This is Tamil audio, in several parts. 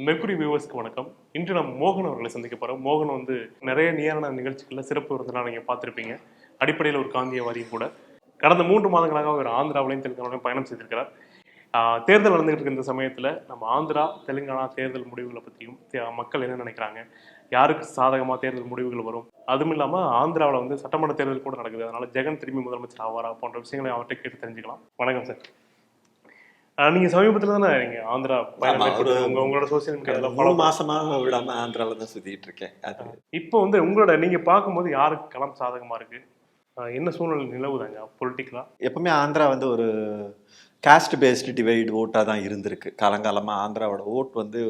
மெர்குரி வியூவர்ஸ்க்கு வணக்கம். இன்று நம்ம மோகன் அவர்களை சந்திக்க போகிறோம் மோகன் வந்து நிறைய நியான நிகழ்ச்சிகளில் சிறப்பு விருந்தெல்லாம் நீங்கள் பார்த்துருப்பீங்க. அடிப்படையில் ஒரு காந்தியவாதியும் கூட. கடந்த மூன்று மாதங்களாக அவர் ஆந்திராவிலையும் தெலுங்கானாவிலையும் பயணம் செய்திருக்கிறார். தேர்தல் நடந்துகிட்டு இருக்க இந்த சமயத்தில் நம்ம ஆந்திரா தெலுங்கானா தேர்தல் முடிவுகளை பற்றியும் தே- மக்கள் என்ன நினைக்கிறாங்க? யாருக்கு சாதகமாக தேர்தல் முடிவுகள் வரும்? அதுவும் இல்லாமல் ஆந்திராவில் வந்து சட்டமன்ற தேர்தல் கூட நடக்குது. அதனால ஜெகன் திரும்பி முதலமைச்சர் ஆவாரா போன்ற விஷயங்களை அவர்கிட்ட கேட்டு தெரிஞ்சுக்கலாம். வணக்கம் சார். நீங்க சமீபத்தில் தானே நீங்க ஆந்திரா உங்க உங்களோட சோசியல் மீடியாவில் மூணு மாசமாக விடாம ஆந்திரால தான் சுத்திட்டு இருக்கேன் அது. இப்போ வந்து உங்களோட நீங்க பார்க்கும்போது யாருக்கு களம் சாதகமா இருக்கு? என்ன சூழ்நிலை நிலவுதாங்க பொலிட்டிக்கலா எப்பவுமே ஆந்திரா வந்து ஒரு காஸ்ட் பேஸ்டு டிவைடு ஓட்டாக தான் இருந்திருக்கு. காலங்காலமாக ஆந்திராவோட ஓட் வந்து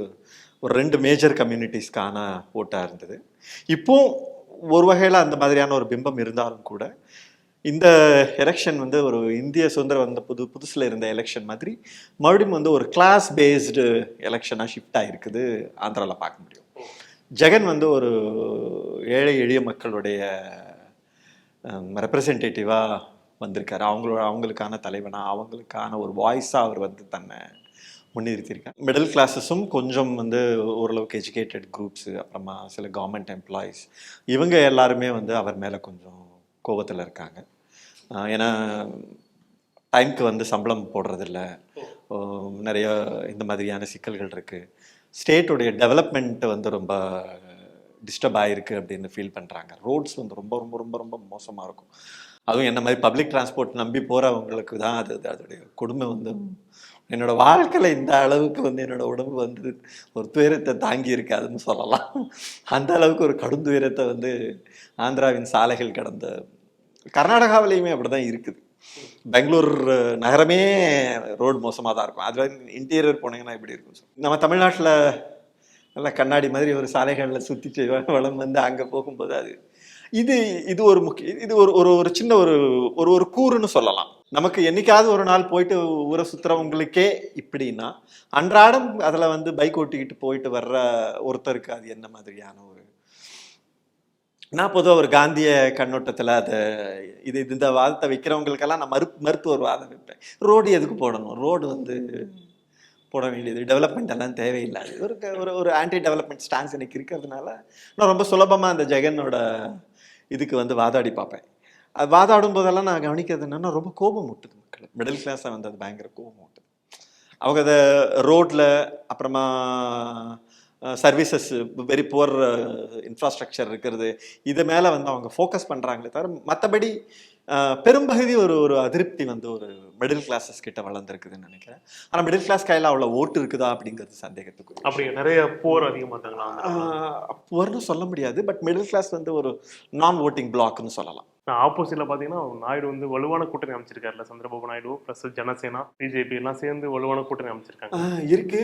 ஒரு ரெண்டு மேஜர் கம்யூனிட்டிஸ்க்கான ஓட்டாக இருந்தது. இப்போ ஒரு வகையில் அந்த மாதிரியான ஒரு பிம்பம் இருந்தாலும் கூட இந்த எலெக்ஷன் வந்து ஒரு இந்திய சுதந்திரம் வந்த புது புதுசில் இருந்த எலெக்ஷன் மாதிரி மறுபடியும் வந்து ஒரு கிளாஸ் பேஸ்டு எலெக்ஷனாக ஷிஃப்ட் ஆகிருக்குது ஆந்திராவில் பார்க்க முடியும். ஜெகன் வந்து ஒரு ஏழை எளிய மக்களுடைய ரெப்ரசன்டேட்டிவாக வந்திருக்காரு. அவங்களோட அவங்களுக்கான தலைவனாக அவங்களுக்கான ஒரு வாய்ஸாக அவர் வந்து தன்னை முன்னிறுத்தியிருக்கார். மிடில் கிளாஸஸும் கொஞ்சம் வந்து ஓரளவுக்கு எஜுகேட்டட் குரூப்ஸு அப்புறமா சில கவர்மெண்ட் எம்ப்ளாயீஸ் இவங்க எல்லாருமே வந்து அவர் மேலே கொஞ்சம் கோபத்தில் இருக்காங்க. ஏன்னா டைம்க்கு வந்து சம்பளம் போடுறதில்ல. நிறைய இந்த மாதிரியான சிக்கல்கள் இருக்குது ஸ்டேட்டுடைய டெவலப்மெண்ட் வந்து ரொம்ப டிஸ்டர்ப் ஆகிருக்கு அப்படின்னு ஃபீல் பண்ணுறாங்க ரோட்ஸ் வந்து ரொம்ப ரொம்ப ரொம்ப ரொம்ப மோசமாக இருக்கும். அதுவும் என்ன மாதிரி பப்ளிக் டிரான்ஸ்போர்ட் நம்பி போகிறவங்களுக்கு தான் அது அது அதோடைய கொடுமை வந்து என்னோட வாழ்க்கையில் இந்த அளவுக்கு வந்து என்னோட உடம்பு வந்து ஒரு துயரத்தை தாங்கி இருக்காதுன்னு சொல்லலாம். அந்த அளவுக்கு ஒரு கடும் துயரத்தை வந்து ஆந்திராவின் சாலைகள் கடந்த கர்நாடகாவிலையுமே அப்படி தான் இருக்குது. பெங்களூர் நகரமே ரோடு மோசமாக தான் இருக்கும். அதில் இன்டீரியர் போனீங்கன்னா இப்படி இருக்கும் நம்ம தமிழ்நாட்டில் நல்லா கண்ணாடி மாதிரி ஒரு சாலைகளில் சுற்றி வளம் வந்து அங்கே போகும்போது அது இது இது ஒரு முக்கிய இது ஒரு ஒரு ஒரு சின்ன ஒரு ஒரு ஒரு கூறுன்னு சொல்லலாம். நமக்கு என்னைக்காவது ஒரு நாள் போயிட்டு ஊரை சுற்றுறவங்களுக்கே இப்படின்னா அன்றாடம் அதில் வந்து பைக் ஓட்டிக்கிட்டு போயிட்டு வர்ற ஒருத்தருக்கு அது என்ன மாதிரியான ஒரு நான் பொதுவாக ஒரு காந்திய கண்ணோட்டத்தில் அதை இது இந்த வாதத்தை வைக்கிறவங்களுக்கெல்லாம் நான் மறு மருத்துவர் வாதம் வைப்பேன். ரோடு எதுக்கு போடணும்? ரோடு வந்து போட வேண்டியது. டெவலப்மெண்ட் எல்லாம் தேவையில்லாது. ஒரு ஒரு ஒரு ஆன்டி டெவலப்மெண்ட் ஸ்டான்ஸ் எனக்கு இருக்கிறதுனால நான் ரொம்ப சுலபமாக அந்த ஜெகனோட இதுக்கு வந்து வாதாடி பார்ப்பேன். அது வாதாடும் போதெல்லாம் நான் கவனிக்கிறது என்னன்னா ரொம்ப கோபம் ஊட்டுது மக்கள். மிடில் கிளாஸை வந்து அது பயங்கர கோபம் ஊட்டுது. அவங்க அதை ரோட்டில் அப்புறமா சர்வீசஸ் வெரி புவர் இன்ஃப்ராஸ்ட்ரக்சர் இருக்கிறது இது மேலே வந்து அவங்க ஃபோக்கஸ் பண்ணுறாங்களே தவிர மற்றபடி பெரும்பகுதி ஒரு ஒரு அதிருப்தி வந்து ஒரு மிடில் கிளாஸஸ் கிட்ட வளர்ந்துருக்குதுன்னு நினைக்கிறேன். ஆனால் மிடில் கிளாஸ் கையில் அவ்வளோ ஓட்டு இருக்குதா அப்படிங்கிறது சந்தேகத்துக்கு அப்படி நிறைய போர் அதிகமா இருக்காங்களா ஆந்திரால? புவர்னு சொல்ல முடியாது. பட் மிடில் கிளாஸ் வந்து ஒரு நான் ஓட்டிங் பிளாக்னு சொல்லலாம் ஆப்போசிட்ல பாத்தீங்கன்னா நாயுடு வந்து வலுவான கூட்டணி அமைச்சிருக்காருல சந்திரபாபு நாயுடு பிளஸ் ஜனசேனா பிஜேபி எல்லாம் சேர்ந்து வலுவான கூட்டணி அமைச்சிருக்காங்க. இருக்கு.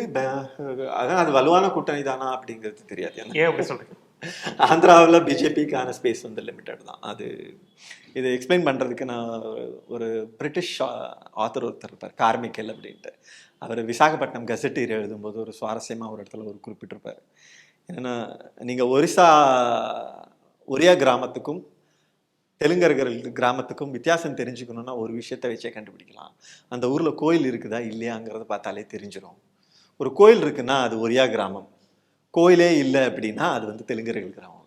அதான் அது வலுவான கூட்டணி தானா அப்படிங்கிறது தெரியாது. ஏன் அப்படி சொல்றீங்க? ஆந்திராவில் பிஜேபிக்கான ஸ்பேஸ் வந்து லிமிட்டட் தான். அது இதை எக்ஸ்பிளைன் பண்ணுறதுக்கு நான் ஒரு- பிரிட்டிஷ் ஆத்தர் ஒருத்தர் இருப்பார் கார்மிக்கல் அப்படின்ட்டு. அவர் விசாகப்பட்டினம் கசட்டீர் எழுதும்போது ஒரு சுவாரஸ்யமாக ஒரு இடத்துல ஒரு குறிப்பிட்டிருப்பார். என்னென்னா நீங்கள் ஒரிசா ஒரியா கிராமத்துக்கும் தெலுங்கர்கள் கிராமத்துக்கும் வித்தியாசம் தெரிஞ்சுக்கணுன்னா ஒரு விஷயத்தை வச்சே கண்டுபிடிக்கலாம். அந்த ஊரில் கோயில் இருக்குதா இல்லையாங்கிறத பார்த்தாலே தெரிஞ்சிடும் ஒரு கோயில் இருக்குன்னா அது ஒரியா கிராமம். கோயிலே இல்லை அப்படின்னா அது வந்து தெலுங்கர்கள் கிராமம்.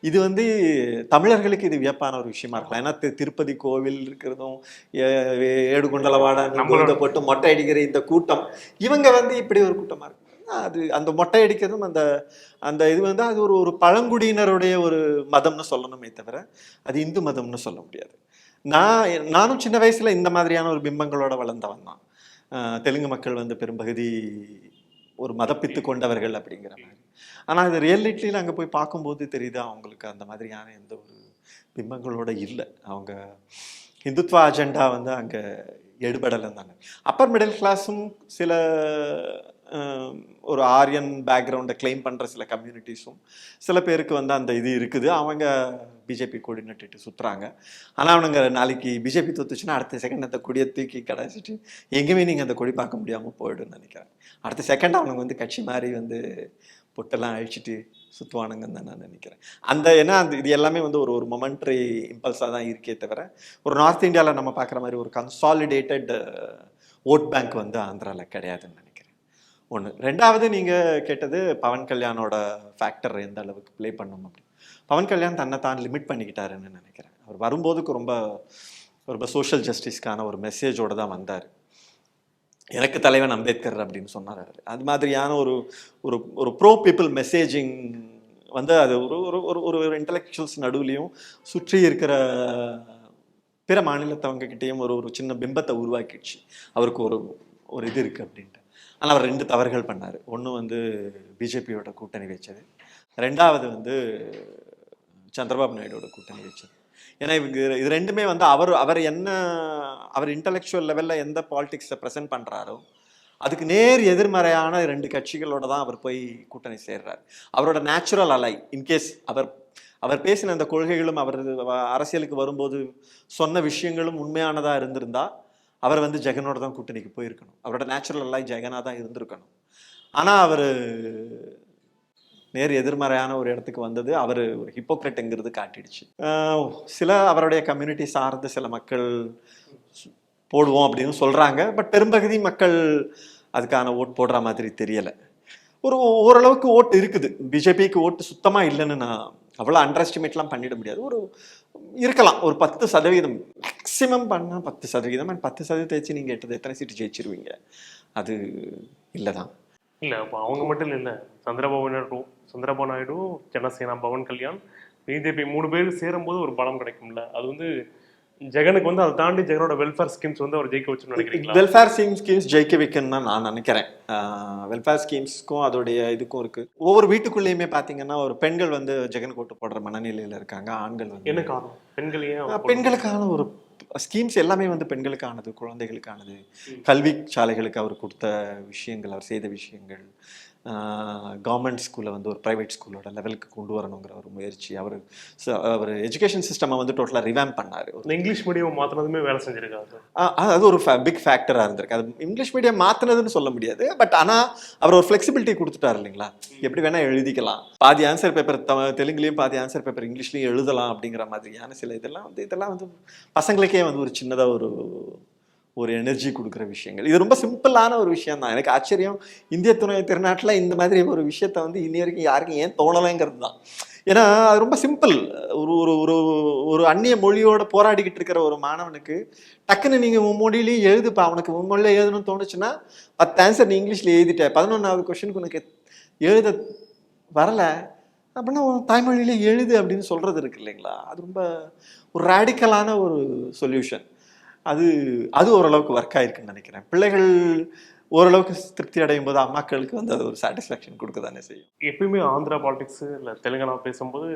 இது வந்து தமிழர்களுக்கு இது வியப்பான ஒரு விஷயமா இருக்கலாம். ஏன்னா திருப்பதி கோவில் இருக்கிறதும் ஏடுகொண்டலவாட நம்மளோட- போட்டு மொட்டை அடிக்கிற இந்த கூட்டம் இவங்க வந்து இப்படி ஒரு கூட்டமா இருக்கு. அது அந்த மொட்டை அடிக்கிறதும் அந்த அந்த இது வந்து அது ஒரு ஒரு பழங்குடியினருடைய ஒரு மதம்னு சொல்லணுமே தவிர அது இந்து மதம்னு சொல்ல முடியாது. நான் நானும் சின்ன வயசுல இந்த மாதிரியான ஒரு பிம்பங்களோட வளர்ந்தவன் தான். தெலுங்கு மக்கள் வந்து பெரும்பகுதி ஒரு மதப்பித்து கொண்டவர்கள் அப்படிங்கிற மாதிரி. ஆனால் அது ரியாலிட்டியில் அங்கே போய் பார்க்கும்போது தெரியுது அவங்களுக்கு அந்த மாதிரியான எந்த ஒரு பிம்பங்களோட இல்லை. அவங்க இந்துத்வா அஜெண்டா வந்து அங்கே எடுபடலை தானே அப்பர் மிடில் கிளாஸும் சில ஒரு ஆரியன் பேக்ரவுண்டை கிளைம் பண்ணுற சில கம்யூனிட்டிஸும் சில பேருக்கு வந்து அந்த இது இருக்குது. அவங்க பிஜேபி கொடி நட்டுட்டு சுற்றுறாங்க ஆனால் அவனுங்க நாளைக்கு பிஜேபி தொத்துச்சுன்னா அடுத்த செகண்ட் அந்த கொடியை தூக்கி கடைச்சிட்டு எங்கேயுமே நீங்கள் அந்த கொடி பார்க்க முடியாமல் போயிடும்னு நினைக்கிறேன். அடுத்த செகண்ட் அவனுங்க வந்து கட்சி மாதிரி வந்து பொட்டெல்லாம் அழிச்சிட்டு சுற்றுவானுங்கன்னு தான் நான் நினைக்கிறேன். அந்த ஏன்னா அந்த இது எல்லாமே வந்து ஒரு ஒரு மொமெண்ட்ரி இம்பல்ஸாக தான் இருக்கே தவிர ஒரு நார்த் இந்தியாவில் நம்ம பார்க்குற மாதிரி ஒரு கன்சாலிடேட்டட் ஓட் பேங்க் வந்து ஆந்திராவில் கிடையாதுன்னு நினைக்கிறேன். ஒன்று ரெண்டாவது நீங்கள் கேட்டது பவன் கல்யாணோட ஃபேக்டர் எந்த அளவுக்கு ப்ளே பண்ணும் அப்படின்னு. பவன் கல்யாண் தன்னை தான் லிமிட் பண்ணிக்கிட்டாருன்னு நினைக்கிறேன். அவர் வரும்போதுக்கு ரொம்ப ரொம்ப சோஷியல் ஜஸ்டிஸ்க்கான ஒரு மெசேஜோடு தான் வந்தார். எனக்கு தலைவன் அம்பேத்கர் அப்படின்னு சொன்னார் அவர். அது மாதிரியான ஒரு ஒரு ஒரு ப்ரோ பீப்புள் மெசேஜிங் வந்து அது ஒரு ஒரு ஒரு ஒரு ஒரு இன்டலெக்சுவல்ஸ் நடுவுலையும் சுற்றி இருக்கிற பிற மாநிலத்தவங்க கிட்டேயும் ஒரு ஒரு சின்ன பிம்பத்தை உருவாக்கிடுச்சு. அவருக்கு ஒரு ஒரு இது இருக்குது அப்படின்ட்டு. ஆனால் அவர் ரெண்டு தவறுகள் பண்ணார். ஒன்று வந்து பிஜேபியோட கூட்டணி வச்சது. ரெண்டாவது வந்து சந்திரபாபு நாயுடோட கூட்டணி வச்சது. ஏன்னா இவங்க இது ரெண்டுமே வந்து அவர் அவர் என்ன அவர் இன்டலெக்சுவல் லெவலில் எந்த பாலிடிக்ஸை ப்ரெசென்ட் பண்ணுறாரோ அதுக்கு நேர் எதிர்மறையான ரெண்டு கட்சிகளோட தான் அவர் போய் கூட்டணி சேர்றார். அவரோட நேச்சுரல் அலை இன்கேஸ் அவர் அவர் பேசின அந்த கொள்கைகளும் அவர் அரசியலுக்கு வரும்போது சொன்ன விஷயங்களும் உண்மையானதாக இருந்திருந்தா அவர் வந்து ஜெகனோட தான் கூட்டணிக்கு போயிருக்கணும். அவரோட நேச்சுரல் அலை ஜெகனாக தான் இருந்திருக்கணும். ஆனால் அவர் நேர் எதிர்மறையான ஒரு இடத்துக்கு வந்தது. அவர் ஒரு ஹிப்போக்ரட்டுங்கிறது காட்டிடுச்சு. சில அவருடைய கம்யூனிட்டி சார்ந்த சில மக்கள் போடுவோம் அப்படின்னு சொல்கிறாங்க பட் பெரும்பகுதி மக்கள் அதுக்கான ஓட் போடுற மாதிரி தெரியலை. ஒரு ஓரளவுக்கு ஓட்டு இருக்குது. பிஜேபிக்கு ஓட்டு சுத்தமாக இல்லைன்னு நான் அவ்வளோ அண்டர் எஸ்டிமேட்லாம் பண்ணிட முடியாது. ஒரு இருக்கலாம். ஒரு பத்து சதவீதம் மேக்ஸிமம் பண்ணால் பத்து சதவீதம். அண்ட் பத்து சதவீதத்தை வச்சு நீங்கள் எட்டது எத்தனை சீட்டு ஜெயிச்சிருவீங்க? அது இல்லை தான் இல்ல அப்ப அவங்க மட்டும் இல்ல சந்திரபாபு நாயுடு சந்திரபாபு நாயுடு ஜனசேனா பவன் கல்யாண் பிஜேபி மூணு பேர் சேரும்போது ஒரு பலம் கிடைக்கும்ல. அது வந்து ஜெகனுக்கு வந்து அதை தாண்டி ஜெகனோட வெல்ஃபேர் ஸ்கீம்ஸ் வந்து அவர் ஜெயிக்க வச்சுன்னு நினைக்கிறீங்களா? வெல்ஃபேர் ஸ்கீம் ஸ்கீம்ஸ் ஜெயிக்க வைக்கணும்னு நான் நினைக்கிறேன். வெல்ஃபேர் ஸ்கீம்ஸ்க்கும் அதோடைய இதுக்கும் இருக்கு. ஒவ்வொரு வீட்டுக்குள்ளேயுமே பார்த்தீங்கன்னா ஒரு பெண்கள் வந்து ஜெகன் கோட்டு போடுற மனநிலையில் இருக்காங்க ஆண்கள் வந்து என்ன காரணம்? பெண்கள் பெண்களுக்கான ஒரு ஸ்கீம்ஸ் எல்லாமே வந்து பெண்களுக்கானது குழந்தைகளுக்கானது. கல்வி சாலைகளுக்கு அவர் கொடுத்த விஷயங்கள் அவர் செய்த விஷயங்கள். கவர்மெண்ட் ஸ்கூலை வந்து ஒரு ப்ரைவேட் ஸ்கூலோட லெவலுக்கு கொண்டு வரணுங்கிற ஒரு முயற்சி அவர் அவர் எஜுகேஷன் சிஸ்டமை வந்து டோட்டலாக ரிவாம் பண்ணார். இங்கிலீஷ் மீடியம் மாத்தினதுமே வேலை செஞ்சிருக்காரு. அது ஒரு பிக் ஃபேக்டராக இருந்திருக்கு. அது இங்கிலீஷ் மீடியம் மாற்றினதுன்னு சொல்ல முடியாது பட் ஆனால் அவர் ஒரு ஃப்ளெக்சிபிலிட்டி கொடுத்துட்டார் இல்லைங்களா? எப்படி வேணால் எழுதிக்கலாம். பாதி ஆன்சர் பேப்பர் த தெலுங்குலேயும் பாதி ஆன்சர் பேப்பர் இங்கிலீஷ்லேயும் எழுதலாம் அப்படிங்கிற மாதிரியான சில இதெல்லாம் வந்து இதெல்லாம் வந்து பசங்களுக்கே வந்து ஒரு சின்னதாக ஒரு ஒரு எனர்ஜி கொடுக்குற விஷயங்கள். இது ரொம்ப சிம்பிளான ஒரு விஷயம் தான் எனக்கு ஆச்சரியம். இந்திய துணை திருநாட்டில் இந்த மாதிரி ஒரு விஷயத்த வந்து இன்னி வரைக்கும் யாருக்கும் ஏன் தோணலைங்கிறது தான் ஏன்னா அது ரொம்ப சிம்பிள் ஒரு ஒரு ஒரு ஒரு அந்நிய மொழியோட போராடிக்கிட்டு இருக்கிற ஒரு மாணவனுக்கு டக்குன்னு நீங்கள் உன் மொழியிலேயே எழுதுப்பா அவனுக்கு உன் மொழியில் எழுதணும்னு தோணுச்சுன்னா பத்து ஆன்சர் நீ இங்கிலீஷில் எழுதிட்ட. பதினொன்றாவது கொஷனுக்கு உனக்கு எழுத வரல. அப்படின்னா உன் தாய்மொழியிலே எழுது அப்படின்னு சொல்கிறது இருக்கு இல்லைங்களா? அது ரொம்ப ஒரு ரேடிக்கலான ஒரு சொல்யூஷன் அது அது ஓரளவுக்கு ஒர்க் ஆயிருக்குன்னு நினைக்கிறேன். பிள்ளைகள் ஓரளவுக்கு திருப்தி அடையும் போது அம்மாக்களுக்கு வந்து அது ஒரு சாட்டிஸ்ஃபேக்ஷன் கொடுக்க தானே செய்யும். எப்பயுமே ஆந்திரா பாலிடிக்ஸ் இல்ல தெலுங்கானா பேசும்போது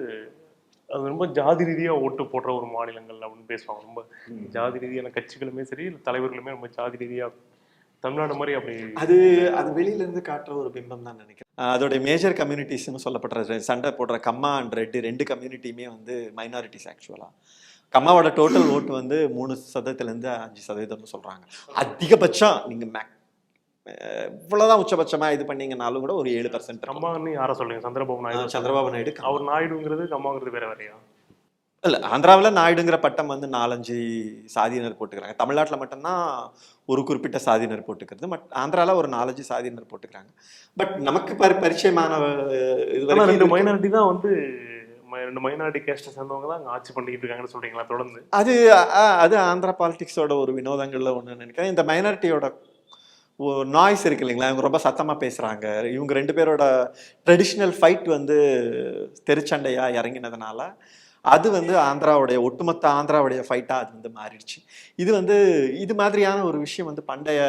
அது ரொம்ப ஜாதி ரீதியா ஓட்டு போடுற ஒரு மாநிலங்கள் அப்படின்னு பேசுவாங்க. ரொம்ப ஜாதி ரீதியான கட்சிகளுமே சரி இல்ல தலைவர்களுமே ரொம்ப ஜாதி ரீதியா தமிழ்நாடு மாதிரி அப்படி அது அது வெளியில இருந்து காட்டுற ஒரு பிம்பம் தான் நினைக்கிறேன். அதோடைய மேஜர் கம்யூனிட்டிஸ்னு சொல்லப்படுற சண்டை போடுற கம்மா அண்ட் ரெட்டு ரெண்டு கம்யூனிட்டியுமே வந்து மைனாரிட்டிஸ் ஆக்சுவலா கம்மாவோட டோட்டல் ஓட்டு வந்து மூணு சதவீதத்துலேருந்து அஞ்சு சதவீதம்னு சொல்றாங்க. அதிகபட்சம் நீங்க மேக் அஹ் இவ்வளவுதான் உச்சபட்சமா இது பண்ணீங்கனாலும் கூட ஒரு ஏழு பர்சன்ட் கம்மான்னு யாரை சொல்றீங்க? சந்திரபாபு நாயுடு சந்திரபாபு நாயுடு. அவர் நாயுடுங்கிறது கம்மாங்கிறது வேற வேறையா? இல்ல ஆந்திராவில் நாயுடுங்கிற பட்டம் வந்து நாலஞ்சு சாதியினர் போட்டுக்கிறாங்க. தமிழ்நாட்டில் மட்டும்தான் ஒரு குறிப்பிட்ட சாதியினர் போட்டுக்கிறது. பட் ஆந்திராவில் ஒரு நாலஞ்சு சாதியினர் போட்டுக்கிறாங்க. பட் நமக்கு பரி பரிச்சயமான இது ரெண்டு மைனாரிட்டி தான் வந்து ரெண்டு மைனாரிட்டி கேஸ்ட்டை சேர்ந்தவங்க தான் ஆட்சி பண்ணிட்டு இருக்காங்கன்னு சொல்றீங்களா? தொடர்ந்து. அது அது ஆந்திரா பாலிடிக்ஸோட ஒரு வினோதங்கள்ல ஒன்று நினைக்கிறேன். இந்த மைனாரிட்டியோட நாய்ஸ் இருக்கு இல்லைங்களா? இவங்க ரொம்ப சத்தமாக பேசுகிறாங்க இவங்க ரெண்டு பேரோட ட்ரெடிஷ்னல் ஃபைட் வந்து தெருச்சண்டையாக இறங்கினதுனால அது வந்து ஆந்திராவுடைய ஒட்டுமொத்த ஆந்திராவுடைய ஃபைட்டாக அது வந்து மாறிடுச்சு. இது வந்து இது மாதிரியான ஒரு விஷயம் வந்து பண்டைய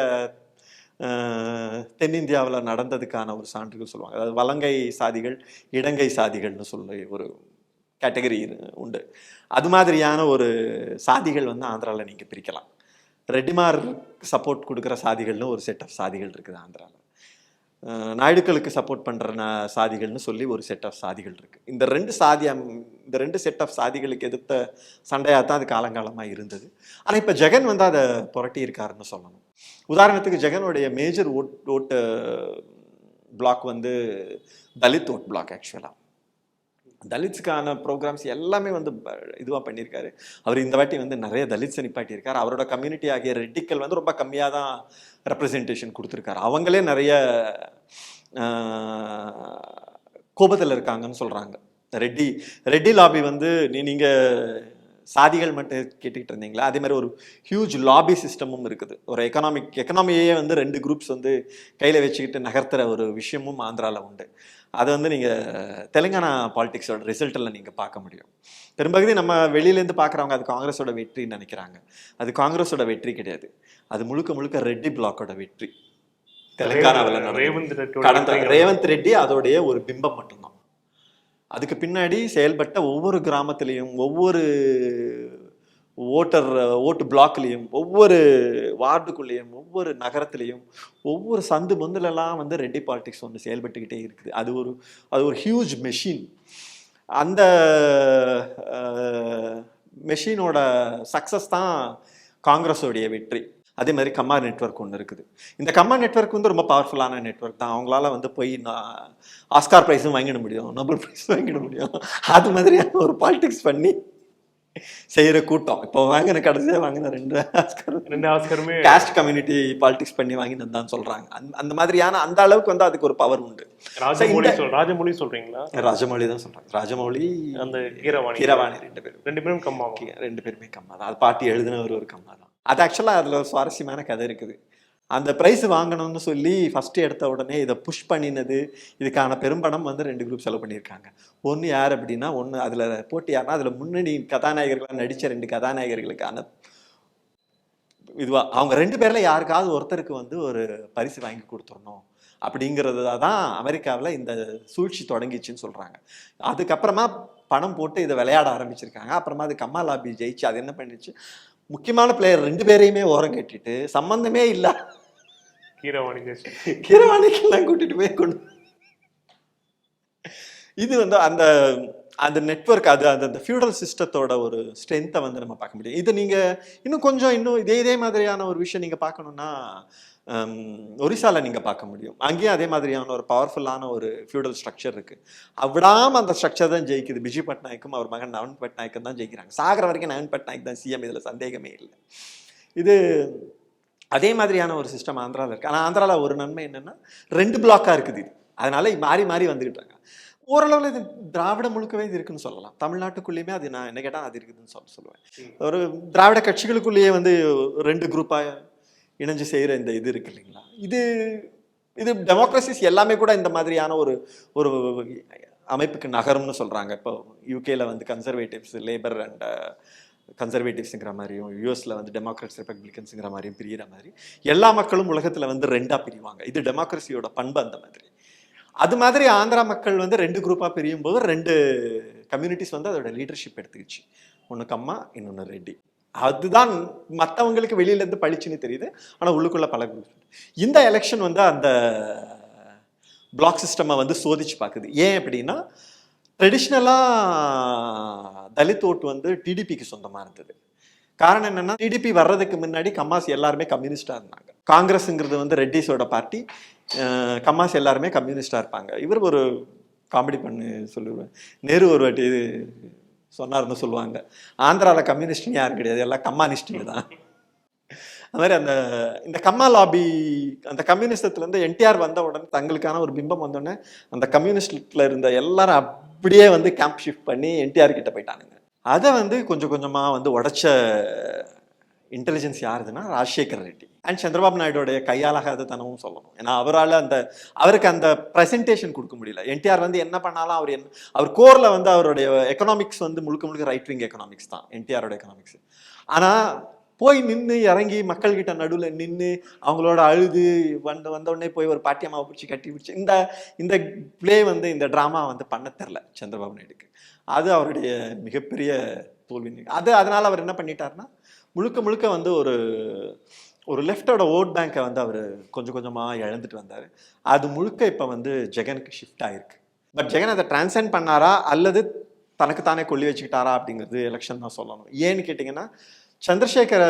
தென்னிந்தியாவில் நடந்ததுக்கான ஒரு சான்றுகள் சொல்லுவாங்க. அதாவது வலங்கை சாதிகள் இடங்கை சாதிகள்னு சொல்லி ஒரு கேட்டகரி உண்டு. அது மாதிரியான ஒரு சாதிகள் வந்து ஆந்திராவில் நீங்கள் பிரிக்கலாம். ரெட்டிமார் சப்போர்ட் கொடுக்குற சாதிகள்னு ஒரு செட் ஆஃப் சாதிகள் இருக்குது ஆந்திராவில் நாயுடுக்களுக்கு சப்போர்ட் பண்ணுற சாதிகள்னு சொல்லி ஒரு செட் ஆஃப் சாதிகள் இருக்குது இந்த ரெண்டு சாதி இந்த ரெண்டு செட் ஆஃப் சாதிகளுக்கு எதிர்த்த சண்டையாக தான் அது காலங்காலமாக இருந்தது. ஆனால் இப்போ ஜெகன் வந்து அதை புரட்டி இருக்காருன்னு சொல்லணும். உதாரணத்துக்கு ஜெகனுடைய மேஜர் ஓட் ஓட்டு பிளாக் வந்து தலித் ஓட் பிளாக் ஆக்சுவலாக தலித்ஸ்க்கான ப்ரோக்ராம்ஸ் எல்லாமே வந்து இதுவாக பண்ணியிருக்காரு. அவர் இந்த வாட்டி வந்து நிறைய தலித்ஸை நிப்பாட்டியிருக்கார் அவரோட கம்யூனிட்டி ஆகிய ரெட்டிக்கல் வந்து ரொம்ப கம்மியாக தான் ரெப்ரசன்டேஷன் கொடுத்துருக்காரு. அவங்களே நிறைய கோபத்தில் இருக்காங்கன்னு சொல்கிறாங்க Reddy Reddy e, lobby e வந்து நீ நீங்கள் சாதிகள் மட்டும் கேட்டுக்கிட்டு இருந்தீங்களா? அதே மாதிரி ஒரு ஹியூஜ் லாபி சிஸ்டமும் இருக்குது. ஒரு எக்கனாமிக் எக்கனாமியே வந்து ரெண்டு குரூப்ஸ் வந்து கையில் வச்சுக்கிட்டு நகர்த்துற ஒரு விஷயமும் ஆந்திராவில் உண்டு. அதை வந்து நீங்கள் தெலுங்கானா பாலிடிக்ஸோட ரிசல்ட்டில் நீங்கள் பார்க்க முடியும். பெரும்பகுதி நம்ம வெளியிலேருந்து பார்க்குறவங்க அது காங்கிரஸோட வெற்றின்னு நினைக்கிறாங்க. அது காங்கிரஸோட வெற்றி கிடையாது. அது முழுக்க முழுக்க ரெட்டி பிளாக்கோட வெற்றி. தெலுங்கானாவில் கடந்த. ரேவந்த் ரெட்டி அதோடைய ஒரு பிம்பம் மட்டும்தான். அதுக்கு பின்னாடி செயல்பட்ட ஒவ்வொரு கிராமத்திலையும் ஒவ்வொரு ஓட்டர் ஓட்டு பிளாக்லேயும் ஒவ்வொரு வார்டுக்குள்ளேயும் ஒவ்வொரு நகரத்துலேயும் ஒவ்வொரு சந்து பொந்துலலாம் வந்து ரெட்டி பாலிடிக்ஸ் ஒன்று செயல்பட்டுக்கிட்டே இருக்குது. அது ஒரு அது ஒரு ஹியூஜ் மெஷின் அந்த மெஷினோட சக்ஸஸ் தான் காங்கிரஸோடைய வெற்றி. அதே மாதிரி கம்மா நெட்வொர்க் ஒன்று இருக்குது. இந்த கம்மா நெட்வொர்க் வந்து ரொம்ப பவர்ஃபுல்லான நெட்வொர்க் தான். அவங்களால வந்து போய் நான் ஆஸ்கார் ப்ரைஸும் வாங்கிட முடியும் நோபல் ப்ரைஸும் வாங்கிட முடியும். அது மாதிரியான ஒரு பாலிடிக்ஸ் பண்ணி செய்கிற கூட்டம். இப்போ வாங்கின கடைசியாக வாங்கின ரெண்டு ஆஸ்கார் ரெண்டு ஆஸ்கருமே காஸ்ட் கம்யூனிட்டி பாலிடிக்ஸ் பண்ணி வாங்கினது தான் சொல்கிறாங்க அந்த அந்த மாதிரியான அந்த அளவுக்கு வந்து அதுக்கு ஒரு பவர் உண்டு. ராஜமௌழி சொல் ராஜமௌழி சொல்றீங்களா? ராஜமௌழி தான் சொல்கிறாங்க ராஜமௌழி அந்த கீரவாணி. கீரவாணி ரெண்டு பேரும். ரெண்டு பேரும் கம்மாவா? ஓகே ரெண்டு பேருமே கம்மா தான் அது பாட்டி எழுதினவர் ஒரு கம்மா தான் அது ஆக்சுவலாக அதில் ஒரு சுவாரஸ்யமான கதை இருக்குது. அந்த ப்ரைஸ் வாங்கணும்னு சொல்லி ஃபஸ்ட்டு எடுத்த உடனே இதை புஷ் பண்ணினது இதுக்கான பெரும்பணம் வந்து ரெண்டு குரூப் செலவு பண்ணியிருக்காங்க. ஒன்று யார் அப்படின்னா ஒன்று அதில் போட்டி யாருன்னா அதில் முன்னணி கதாநாயகர்களாக நடித்த ரெண்டு கதாநாயகர்களுக்கான இதுவாக அவங்க ரெண்டு பேரில் யாருக்காவது ஒருத்தருக்கு வந்து ஒரு பரிசு வாங்கி கொடுத்துடணும் அப்படிங்கிறது தான் அமெரிக்காவில் இந்த சூழ்ச்சி தொடங்கிச்சுன்னு சொல்கிறாங்க அதுக்கப்புறமா பணம் போட்டு இதை விளையாட ஆரம்பிச்சிருக்காங்க. அப்புறமா அது கம்மாலாபி ஜெயிச்சு அது என்ன பண்ணிச்சு முக்கியமான பிளேயர் ரெண்டு பேரையுமே ஓரம் கட்டிட்டு சம்மந்தமே இல்லை கீரவாணி கீரவாணிக்கெல்லாம் கூட்டிட்டு போய் கொண்டு இது வந்து அந்த அந்த நெட்வொர்க் அது அந்த அந்த ஃபியூடல் சிஸ்டத்தோட ஒரு ஸ்ட்ரென்த்தை வந்து நம்ம பார்க்க முடியும். இது நீங்கள் இன்னும் கொஞ்சம் இன்னும் இதே இதே மாதிரியான ஒரு விஷயம் நீங்கள் பார்க்கணுன்னா ஒரிசாவில் நீங்கள் பார்க்க முடியும். அங்கேயும் அதே மாதிரியான ஒரு பவர்ஃபுல்லான ஒரு ஃபியூடல் ஸ்ட்ரக்சர் இருக்குது விடாம அந்த ஸ்ட்ரக்சர் தான் ஜெயிக்குது. பிஜி பட்நாயக்கும் அவர் மகன் நவன் பட்நாயக்கும் தான் ஜெயிக்கிறாங்க. சாகிற வரைக்கும் நவன் பட்நாயக் தான் சிஎம் இதில் சந்தேகமே இல்லை. இது அதே மாதிரியான ஒரு சிஸ்டம் ஆந்திராவில் இருக்குது ஆனால் ஆந்திராவில் ஒரு நன்மை என்னென்னா ரெண்டு பிளாக்காக இருக்குது இது. அதனால மாறி மாறி வந்துக்கிட்டாங்க ஓரளவில் இது திராவிட முழுக்கவே இது இருக்குன்னு சொல்லலாம். தமிழ்நாட்டுக்குள்ளேயுமே அது நான் என்ன கேட்டால் அது இருக்குதுன்னு சொல்ல சொல்லுவேன். ஒரு திராவிட கட்சிகளுக்குள்ளேயே வந்து ரெண்டு குரூப்பாக இணைஞ்சு செய்கிற இந்த இது இருக்கு இல்லைங்களா? இது இது டெமோக்ரஸிஸ் எல்லாமே கூட இந்த மாதிரியான ஒரு ஒரு அமைப்புக்கு நகரும்னு சொல்கிறாங்க இப்போ யூகேல வந்து கன்சர்வேட்டிவ்ஸ் லேபர் அண்ட் கன்சர்வேட்டிவ்ஸுங்கிற மாதிரியும் யூஎஸில் வந்து டெமோக்ராட்ஸ் ரிப்பப்ளிகன்ஸுங்கிற மாதிரியும் பிரிகிற மாதிரி எல்லா மக்களும் உலகத்தில் வந்து ரெண்டாக பிரிவாங்க. இது டெமோக்ரஸியோட பண்பு அந்த மாதிரி. அது மாதிரி ஆந்திரா மக்கள் வந்து ரெண்டு குரூப்பாக பிரியும் போது ரெண்டு கம்யூனிட்டிஸ் வந்து அதோட லீடர்ஷிப் எடுத்துக்கிச்சு. ஒன்று கம்மா இன்னொன்று ரெட்டி. அதுதான் மற்றவங்களுக்கு வெளியிலேருந்து பளிச்சுன்னு தெரியுது. ஆனால் உள்ளுக்குள்ளே பல இந்த எலெக்ஷன் வந்து அந்த பிளாக் சிஸ்டமை வந்து சோதிச்சு பார்க்குது. ஏன் அப்படின்னா ட்ரெடிஷ்னலாக தலித் ஓட்டு வந்து டிடிபிக்கு சொந்தமாக இருந்தது. காரணம் என்னன்னா டிடிபி வர்றதுக்கு முன்னாடி கம்மாஸ் எல்லாருமே கம்யூனிஸ்டாக இருந்தாங்க. காங்கிரஸுங்கிறது வந்து ரெட்டிஸோட பார்ட்டி. கம்மாஸ் எல்லாருமே கம்யூனிஸ்டாக இருப்பாங்க. இவர் ஒரு காமெடி பண்ணி சொல்லுவேன் நேரு ஒரு வாட்டி இது சொன்னார்னு சொல்லுவாங்க. ஆந்திராவில் கம்யூனிஸ்ட்னு யாரும் கிடையாது. எல்லாம் கம்மானிஸ்டுங்க தான். அது மாதிரி அந்த இந்த கம்மா லாபி அந்த கம்யூனிஸ்டத்துலேருந்து என்டிஆர் வந்த உடனே தங்களுக்கான ஒரு பிம்பம் வந்தோடனே அந்த கம்யூனிஸ்டில் இருந்த எல்லாரும் அப்படியே வந்து கேம்ப் ஷிஃப்ட் பண்ணி என்டிஆர் கிட்ட போயிட்டானுங்க. அதை வந்து கொஞ்சம் கொஞ்சமாக வந்து உடைச்ச இன்டெலிஜென்ஸ் யாருதுன்னா ராஜசேகர் ரெட்டி. அண்ட் சந்திரபாபு நாயுடைய கையாலாகாதத்தனமும் சொல்லணும். ஏன்னா அவரால் அந்த அவருக்கு அந்த ப்ரெசன்டேஷன் கொடுக்க முடியல. என்டிஆர் வந்து என்ன பண்ணாலும் அவர் என்ன அவர் கோரில் வந்து அவருடைய எக்கனாமிக்ஸ் வந்து முழுக்க முழுக்க ரைட் விங் எக்கனாமிக்ஸ் தான். என்டிஆரோட எக்கனாமிக்ஸ் ஆனால் போய் நின்று இறங்கி மக்கள்கிட்ட நடுவில் நின்று அவங்களோட அழுது வந்து வந்த போய் ஒரு பாட்டியம்மாவை பிடிச்சி கட்டி பிடிச்சி இந்த இந்த ப்ளே வந்து இந்த ட்ராமா வந்து பண்ண தெரில சந்திரபாபு நாயுடுக்கு. அது அவருடைய மிகப்பெரிய தோல்வி. அது அதனால் அவர் என்ன பண்ணிட்டாருன்னா முழுக்க முழுக்க வந்து ஒரு ஒரு லெஃப்டோட ஓட் பேங்கை வந்து அவர் கொஞ்சம் கொஞ்சமாக இழந்துட்டு வந்தார். அது முழுக்க இப்போ வந்து ஜெகனுக்கு ஷிஃப்ட் ஆகிருக்கு பட் ஜெகன் அதை டிரான்சென்ட் பண்ணாரா அல்லது தனக்கு தானே கொல்லி வச்சுக்கிட்டாரா அப்படிங்கிறது எலெக்ஷன் தான் சொல்லணும். ஏன்னு கேட்டிங்கன்னா சந்திரசேகர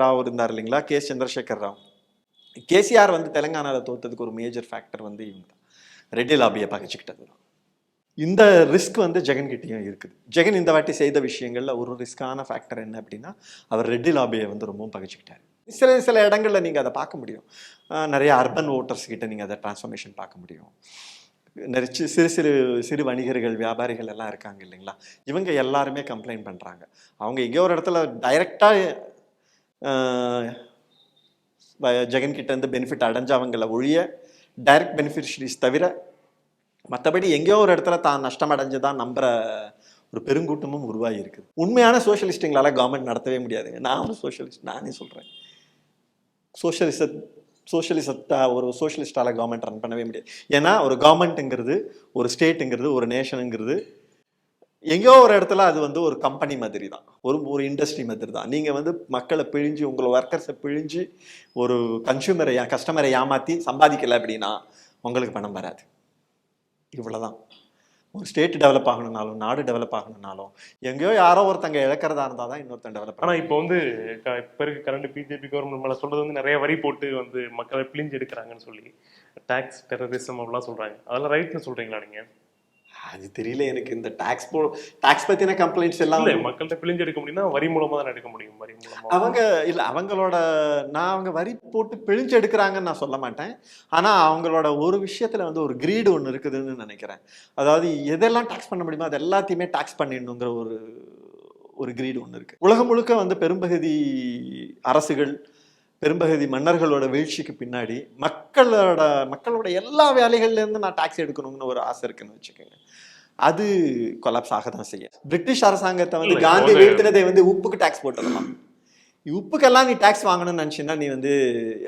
ராவ் இருந்தார் இல்லைங்களா? கே. சந்திரசேகர் ராவ் கேசிஆர் வந்து தெலங்கானாவில் தோத்ததுக்கு ஒரு மேஜர் ஃபேக்டர் வந்து இவங்க. தான் ரெட்டி லாபியை பகைச்சிக்கிட்டது. இந்த ரிஸ்க் வந்து ஜெகன் கிட்டேயும் இருக்குது. ஜெகன் இந்த வாட்டி செய்த விஷயங்களில் ஒரு ரிஸ்கான ஃபேக்டர் என்ன அப்படின்னா அவர் ரெட்டி லாபியை வந்து ரொம்பவும் பகிச்சுக்கிட்டார். சில சில இடங்களில் நீங்கள் அதை பார்க்க முடியும். நிறைய அர்பன் ஓட்டர்ஸ் கிட்ட நீங்கள் அதை டிரான்ஸ்ஃபர்மேஷன் பார்க்க முடியும். நிறைய சிறு சிறு சிறு வணிகர்கள் வியாபாரிகள் எல்லாம் இருக்காங்க இல்லைங்களா? இவங்க எல்லாருமே கம்ப்ளைண்ட் பண்ணுறாங்க அவங்க எங்கேயோ ஒரு இடத்துல டைரெக்டாக ஜெகன் இருந்து பெனிஃபிட் அடைஞ்சவங்கள ஒழிய டைரக்ட் பெனிஃபிஷரிஸ் தவிர மற்றபடி எங்கேயோ ஒரு இடத்துல தான் நஷ்டம் அடைஞ்சுதான் நம்புகிற ஒரு பெருங்கூட்டமும் உருவாகி இருக்குது. உண்மையான சோஷியலிஸ்ட்டுங்களால கவர்மெண்ட் நடத்தவே முடியாதுங்க. நான் ஒரு சோஷியலிஸ்ட் நானே சொல்கிறேன் சோஷியலிச சோஷியலிசத்தை ஒரு சோஷியலிஸ்டால கவர்மெண்ட் ரன் பண்ணவே முடியாது. ஏன்னா ஒரு கவர்மெண்ட்டுங்கிறது ஒரு ஸ்டேட்டுங்கிறது ஒரு நேஷனுங்கிறது எங்கேயோ ஒரு இடத்துல அது வந்து ஒரு கம்பெனி மாதிரி தான் ஒரு ஒரு இண்டஸ்ட்ரி மாதிரி தான் நீங்கள் வந்து மக்களை பிழிஞ்சு உங்களை ஒர்க்கர்ஸை பிழிஞ்சு ஒரு கன்சியூமரை கஸ்டமரை ஏமாற்றி சம்பாதிக்கலை அப்படின்னா உங்களுக்கு பணம் வராது. இவ்வளோதான் ஒரு ஸ்டேட் டெவலப் ஆகணும்னாலும் நாடு டெவலப் ஆகணும்னாலும் எங்கேயோ யாரோ ஒருத்தங்க இழக்கிறதா இருந்தால் தான் இன்னொருத்தன் டெவலப் ஆனா இப்போ வந்து இப்ப இருக்க கரண்ட் பிஜேபி கவர்மெண்ட் மேல சொல்றது வந்து நிறைய வரி போட்டு வந்து மக்களை பிழிஞ்சு எடுக்கிறாங்கன்னு சொல்லி டாக்ஸ் டெரரிசம் அப்படிலாம் சொல்றாங்க. அதெல்லாம் ரைட்னு சொல்றீங்களா நீங்க? அது தெரியல எனக்கு. இந்த டாக்ஸ் போ டாக்ஸ் பத்தின கம்ப்ளைண்ட்ஸ் எல்லாம் மக்கள்கிட்ட பிழிஞ்சு எடுக்க முடியும்னா வரி மூலமா தான் எடுக்க முடியும். வரி மூலமா. அவங்க இல்ல அவங்களோட நான் அவங்க வரி போட்டு பிழிஞ்சு எடுக்கிறாங்கன்னு நான் சொல்ல மாட்டேன். ஆனா அவங்களோட ஒரு விஷயத்துல வந்து ஒரு கிரீடு ஒன்று இருக்குதுன்னு நினைக்கிறேன். அதாவது எதெல்லாம் டாக்ஸ் பண்ண முடியுமோ அது எல்லாத்தையுமே டாக்ஸ் பண்ணிடணுங்கிற ஒரு ஒரு கிரீடு ஒன்று இருக்கு. உலகம் முழுக்க வந்து பெரும்பகுதி அரசுகள் பெரும்பகுதி மன்னர்களோட வீழ்ச்சிக்கு பின்னாடி மக்களோட மக்களோட எல்லா வேலைகள்ல இருந்து நான் டாக்ஸ் எடுக்கணும்னு ஒரு ஆசை இருக்குன்னு வச்சுக்கோங்க. அது கொலாப்ஸ் ஆக தான் செய்யும். பிரிட்டிஷ் அரசாங்கத்தை வந்து காந்தி வீழ்த்தினதை வந்து உப்புக்கு டாக்ஸ் போட்டுடலாம். உப்புக்கெல்லாம் நீ டாக்ஸ் வாங்கணும்னு நினச்சின்னா நீ வந்து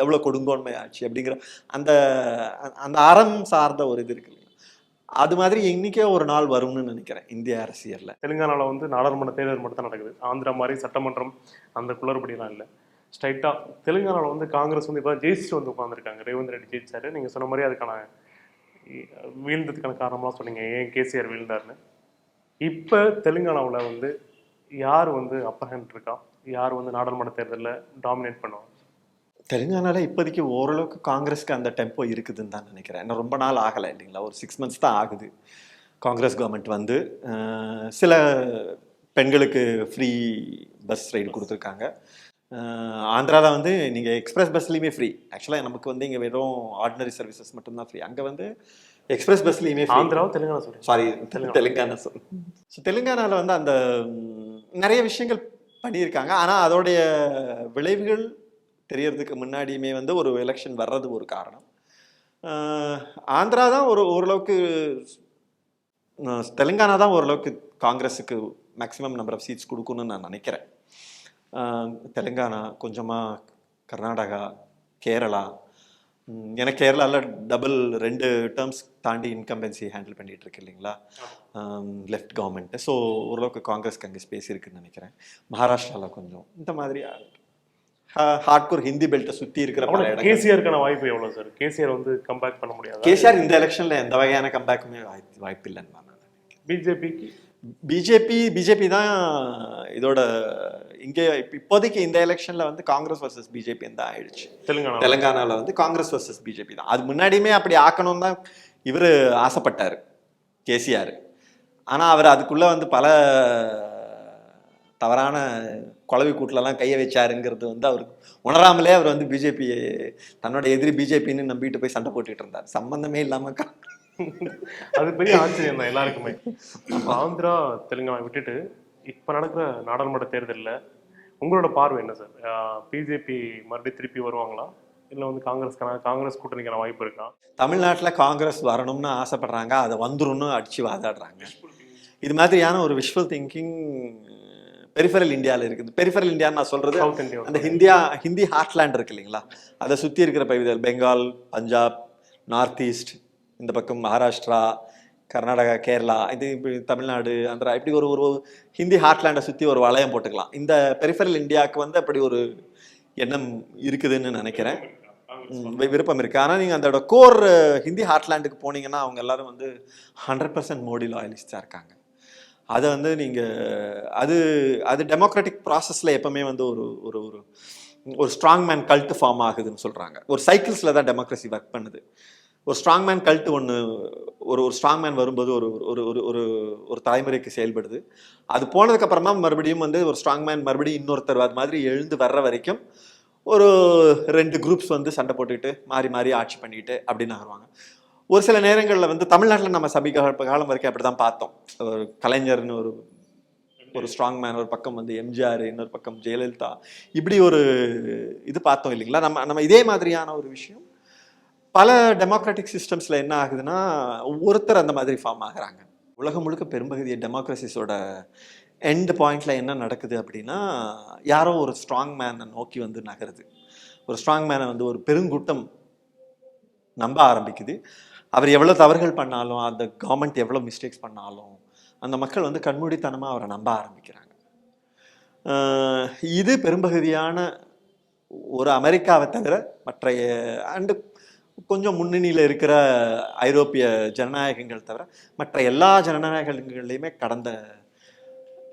எவ்வளோ கொடுங்கோன்மை ஆச்சு அப்படிங்கிற அந்த அந்த அறம் சார்ந்த ஒரு இது இருக்கு? அது மாதிரி இன்னைக்கே ஒரு நாள் வரும்னு நினைக்கிறேன் இந்திய அரசியல்ல. தெலுங்கானால வந்து நாடாளுமன்ற தேர்தல் மட்டும் தான் நடக்குது. ஆந்திரா மாதிரி சட்டமன்றம் அந்த குளறுபடியெல்லாம் இல்லை. ஸ்ட்ரைட்டாக தெலுங்கானாவில் வந்து காங்கிரஸ் வந்து இப்போ ஜெயிச்சுட்டு வந்து உட்காந்துருக்காங்க ரேவந்த் ரெட்டி ஜெயிச்சாரு. நீங்கள் சொன்ன மாதிரி அதுக்கான வீழ்ந்ததுக்கான காரணம்லாம் சொன்னீங்க. ஏன் கேசிஆர் வீழ்ந்தாருன்னு. இப்போ தெலுங்கானாவில் வந்து யார் வந்து அப்பர் ஹேண்ட் இருக்கா? யார் வந்து நாடாளுமன்ற தேர்தலில் டாமினேட் பண்ணுவாங்க தெலுங்கானாவில் இப்போதைக்கு ஓரளவுக்கு காங்கிரஸ்க்கு அந்த டெம்போ இருக்குதுன்னு தான் நினைக்கிறேன். இன்னும் ரொம்ப நாள் ஆகலை இல்லைங்களா? ஒரு சிக்ஸ் மந்த்ஸ் தான் ஆகுது. காங்கிரஸ் கவர்மெண்ட் வந்து சில பெண்களுக்கு ஃப்ரீ பஸ் ரைடு கொடுத்துருக்காங்க. ஆந்திராவில் வந்து நீங்கள் எக்ஸ்பிரஸ் பஸ்லேயுமே ஃப்ரீ ஆக்சுவலாக நமக்கு வந்து இங்கே வெறும் ஆர்டினரி சர்வீசஸ் மட்டும்தான் ஃப்ரீ அங்கே வந்து எக்ஸ்பிரஸ் பஸ்லேயுமே ஃப்ரீ ஆந்திராவோ தெலுங்கானா சொல்றீங்க? சாரி தெலுங்கானா. சொல். ஸோ தெலுங்கானாவில் வந்து அந்த நிறைய விஷயங்கள் பண்ணியிருக்காங்க. ஆனால் அதோடைய விளைவுகள் தெரியறதுக்கு முன்னாடியுமே வந்து ஒரு எலெக்ஷன் வர்றது ஒரு காரணம். ஆந்திரா தான் ஒரு ஓரளவுக்கு தெலுங்கானா தான் ஓரளவுக்கு காங்கிரஸுக்கு மேக்ஸிமம் நம்பர் ஆஃப் சீட்ஸ் கொடுக்கணும்னு நான் நினைக்கிறேன். தெலுங்கானா கொஞ்சமாக கர்நாடகா கேரளா. ஏன்னா கேரளாவில் டபுள் ரெண்டு டேர்ம்ஸ் தாண்டி இன்கம்பன்சி ஹேண்டில் பண்ணிட்டு இருக்கு இல்லைங்களா? லெஃப்ட் கவர்மெண்ட் ஸோ ஓரளவுக்கு காங்கிரஸ்க்கு அங்கே ஸ்பேஸ் இருக்குன்னு நினைக்கிறேன். மகாராஷ்டிராவில் கொஞ்சம். இந்த மாதிரி ஹார்ட்கோர் ஹிந்தி பெல்ட்டை சுற்றி இருக்கிற பல இடங்கள். கேசிஆருக்கான வாய்ப்பு எவ்வளோ சார் கேசிஆர் வந்து கம்பேக் பண்ண முடியாது? கேசிஆர் இந்த எலெக்ஷனில் எந்த வகையான கம்பேக்குமே வாய்ப்பு வாய்ப்பு இல்லைன்னு நான் பிஜேபிக்கு? பிஜேபி பிஜேபி தான் இதோட இங்கே இப்ப- இப்போதைக்கு இந்த எலெக்ஷனில் வந்து காங்கிரஸ் வர்சஸ் பிஜேபி தான் ஆயிடுச்சு. தெலுங்கானா தெலுங்கானாவில் வந்து காங்கிரஸ் வர்சஸ் பிஜேபி தான். அது முன்னாடியுமே அப்படி ஆக்கணும் தான் இவர் ஆசைப்பட்டார் கேசிஆர். ஆனால் அவர் அதுக்குள்ளே வந்து பல தவறான குழவி கூட்டிலலாம் கையை வச்சாருங்கிறது வந்து அவருக்கு உணராமலே அவர் வந்து பிஜேபி தன்னோட எதிரி பிஜேபின்னு நம்பிட்டு போய் சண்டை போட்டுட்டு இருந்தார். சம்பந்தமே இல்லாமல் அது பெரிய ஆச்சரியம் தான் எல்லாருக்குமே. ஆந்திரா தெலுங்கானா விட்டுட்டு இப்ப நடக்கிற நாடாளுமன்ற தேர்தல்ல உங்களோட பார்வை என்ன சார்? பிஜேபி மறுபடியும் திருப்பி வருவாங்களா? இல்ல வந்து காங்கிரஸ்க்கான காங்கிரஸ் கூட்டணிக்கான வாய்ப்பு இருக்கா? தமிழ்நாட்டில் காங்கிரஸ் வரணும்னு ஆசைப்படுறாங்க. அதை வந்துரும்னு அடிச்சு வாதாடுறாங்க. இது மாதிரியான ஒரு விஷுவல் திங்கிங் பெரிஃபரல் இந்தியாவில் இருக்குது. பெரிஃபரல் இந்தியான்னு நான் சொல்றது இந்தியா அந்த ஹிந்தியா ஹிந்தி ஹார்ட்லேண்ட் இருக்கு இல்லைங்களா? அதை சுற்றி இருக்கிற பகுதிகள் பெங்கால் பஞ்சாப் நார்த் ஈஸ்ட் இந்த பக்கம் மகாராஷ்டிரா கர்நாடகா கேரளா இது இப்படி தமிழ்நாடு ஆந்திரா இப்படி ஒரு ஒரு ஹிந்தி ஹார்ட்லேண்டை சுற்றி ஒரு வளையம் போட்டுக்கலாம். இந்த பெரிஃபரல் இந்தியாவுக்கு வந்து அப்படி ஒரு எண்ணம் இருக்குதுன்னு நினைக்கிறேன். விருப்பம் இருக்கு. ஆனால் நீங்கள் அதோட கோர் ஹிந்தி ஹார்ட்லேண்டுக்கு போனீங்கன்னா அவங்க எல்லாரும் வந்து ஹண்ட்ரட் பர்சன்ட் மோடி லாயலிஸ்டாக இருக்காங்க. அதை வந்து நீங்கள் அது அது டெமோக்ராட்டிக் ப்ராசஸில் எப்பவுமே வந்து ஒரு ஒரு ஒரு ஒரு ஸ்ட்ராங் மேன் கல்ட் ஃபார்ம் ஆகுதுன்னு சொல்கிறாங்க ஒரு சைக்கிள்ஸில் தான் டெமோக்ரஸி ஒர்க் பண்ணுது. ஒரு ஸ்ட்ராங் மேன் கல்ட்டு ஒன்று ஒரு ஒரு ஸ்ட்ராங் மேன் வரும்போது ஒரு ஒரு ஒரு ஒரு ஒரு தலைமுறைக்கு செயல்படுது. அது போனதுக்கப்புறமா மறுபடியும் வந்து ஒரு ஸ்ட்ராங் மேன் மறுபடியும் இன்னொருத்தர் அது மாதிரி எழுந்து வர்ற வரைக்கும் ஒரு ரெண்டு குரூப்ஸ் வந்து சண்டை போட்டுக்கிட்டு மாறி மாறி ஆட்சி பண்ணிக்கிட்டு அப்படின்னு வருவாங்க ஒரு சில நேரங்களில் வந்து தமிழ்நாட்டில் நம்ம சமீப காலம் வரைக்கும் அப்படி தான் பார்த்தோம். ஒரு கலைஞர்னு ஒரு ஒரு ஸ்ட்ராங் மேன் ஒரு பக்கம் வந்து எம்ஜிஆர் இன்னொரு பக்கம் ஜெயலலிதா. இப்படி ஒரு இது பார்த்தோம் இல்லைங்களா? நம்ம நம்ம இதே மாதிரியான ஒரு விஷயம் பல டெமோக்ராட்டிக் சிஸ்டம்ஸில் என்ன ஆகுதுன்னா ஒருத்தர் அந்த மாதிரி ஃபார்ம் ஆகிறாங்க. உலகம் முழுக்க பெரும்பகுதியை டெமோக்ரஸிஸோட எண்ட் பாயிண்ட்டில் என்ன நடக்குது அப்படின்னா யாரோ ஒரு ஸ்ட்ராங் மேனை நோக்கி வந்து நகருது. ஒரு ஸ்ட்ராங் மேனை வந்து ஒரு பெருங்கூட்டம் நம்ப ஆரம்பிக்குது. அவர் எவ்வளோ தவறுகள் பண்ணாலும் அந்த கவர்மெண்ட் எவ்வளோ மிஸ்டேக்ஸ் பண்ணாலும் அந்த மக்கள் வந்து கண்மூடித்தனமாக அவரை நம்ப ஆரம்பிக்கிறாங்க. இது பெரும்பகுதியான ஒரு அமெரிக்காவை தவிர மற்ற அண்டு கொஞ்சம் முன்னணியில் இருக்கிற ஐரோப்பிய ஜனநாயகங்கள் தவிர மற்ற எல்லா ஜனநாயகங்கள்லையுமே கடந்த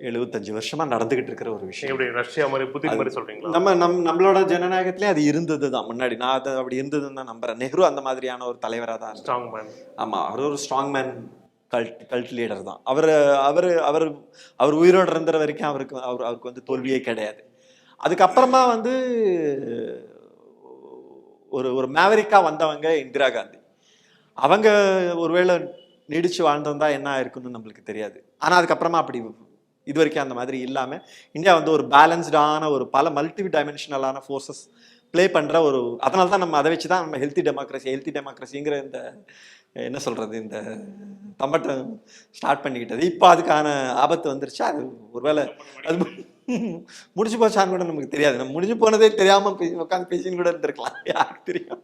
எழுபத்தஞ்சு வருஷமா நடந்துகிட்டு இருக்கிற ஒரு விஷயம். எப்படி ரஷ்யா மாதிரி புதின் மாதிரி சொல்றீங்களா? நம்ம நம் நம்மளோட ஜனநாயகத்திலே அது இருந்தது தான் முன்னாடி நான் அது அப்படி இருந்ததுன்னு தான் நம்புறேன். நெஹ்ரு அந்த மாதிரியான ஒரு தலைவராக தான். ஸ்ட்ராங் மேன் ஆமா அவர் ஒரு strong man cult cult leader தான். அவர் அவர் அவர் அவர் உயிரோடு இருந்த வரைக்கும் அவருக்கு அவர் அவருக்கு வந்து தோல்வியே கிடையாது. அதுக்கப்புறமா வந்து ஒரு ஒரு மேவரிக்காக வந்தவங்க இந்திரா காந்தி. அவங்க ஒருவேளை நீடிச்சு வாழ்ந்திருந்தா என்ன ஆயிருக்குன்னு நம்மளுக்கு தெரியாது. ஆனால் அதுக்கப்புறமா அப்படி இது வரைக்கும் அந்த மாதிரி இல்லாமல் இந்தியா வந்து ஒரு பேலன்ஸ்டான ஒரு பல மல்டி டைமென்ஷனலான ஃபோர்ஸஸ் ப்ளே பண்ணுற ஒரு அதனால தான் நம்ம அதை வச்சு தான் நம்ம ஹெல்த்தி டெமோக்ரஸி ஹெல்த்தி டெமோக்ரஸிங்கிற இந்த என்ன சொல்கிறது இந்த தம்பட்டை ஸ்டார்ட் பண்ணிக்கிட்டது. இப்போ அதுக்கான ஆபத்து வந்துருச்சு. அது ஒருவேளை அது முடிஞ்சு போச்சான்னு கூட நமக்கு தெரியாது. நம்ம முடிஞ்சு போனதே தெரியாமல் பேசி உட்காந்து பேசின்னு கூட இருந்திருக்கலாம். யாருக்கு தெரியும்?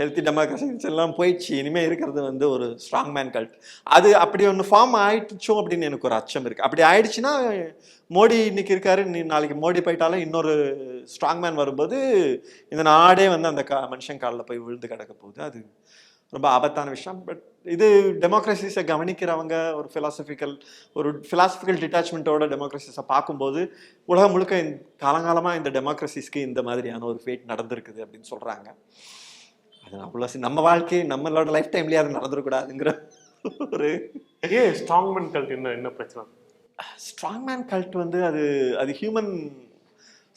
ஹெல்த்தி டெமோக்ரஸிஸ் எல்லாம் போயிடுச்சு. இனிமேல் இருக்கிறது வந்து ஒரு ஸ்ட்ராங் மேன் கல்ட் அது அப்படி ஒன்று ஃபார்ம் ஆயிடுச்சோ அப்படின்னு எனக்கு ஒரு அச்சம் இருக்குது அப்படி ஆயிடுச்சுன்னா மோடி இன்னைக்கு இருக்காரு. நீ நாளைக்கு மோடி போயிட்டாலும் இன்னொரு ஸ்ட்ராங் மேன் வரும்போது இந்த நாடே வந்து அந்த கா மனுஷன் காலில் போய் விழுந்து கிடக்க போகுது. அது ரொம்ப ஆபத்தான விஷயம். பட் இது டெமோக்ரஸிஸை கவனிக்கிறவங்க ஒரு ஃபிலாசபிக்கல் ஒரு ஃபிலாசபிக்கல் டிட்டாச்மெண்ட்டோட டெமோக்ரஸிஸை பார்க்கும்போது உலகம் முழுக்க இந்த- காலங்காலமா இந்த டெமோக்ரஸிஸ்க்கு இந்த மாதிரியான ஒரு ஃபேட் நடந்திருக்குது அப்படின்னு சொல்றாங்க. அது அவ்வளோ நம்ம வாழ்க்கை நம்மளோட லைஃப் டைம்லயே அது நடந்துடக்கூடாதுங்கிற ஒரு ஏன் ஸ்ட்ராங் மேன் கல்ட் என்ன என்ன பிரச்சனை? ஸ்ட்ராங் மேன் கல்ட் வந்து அது அது ஹியூமன்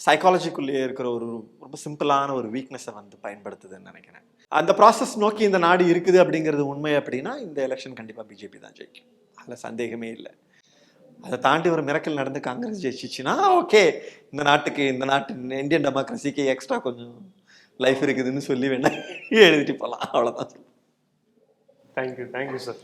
சைக்காலஜிக்குள்ளேயே இருக்கிற ஒரு ரொம்ப சிம்பிளான ஒரு வீக்னஸை வந்து பயன்படுத்துதுன்னு நினைக்கிறேன். அந்த ப்ராசஸ் நோக்கி இந்த நாடு இருக்குது அப்படிங்கிறது உண்மை அப்படின்னா இந்த எலெக்ஷன் கண்டிப்பாக பிஜேபி தான் ஜெயிக்கும். அதில் சந்தேகமே இல்லை. அதை தாண்டி ஒரு மிரக்கல் நடந்து காங்கிரஸ் ஜெயிச்சிச்சுன்னா ஓகே இந்த நாட்டுக்கு இந்த நாட்டு இந்தியன் டெமோக்ரஸிக்கு எக்ஸ்ட்ரா கொஞ்சம் லைஃப் இருக்குதுன்னு சொல்லி வேணா எழுதிட்டு போகலாம் அவ்வளோதான் தேங்க்யூ தேங்க்யூ சார்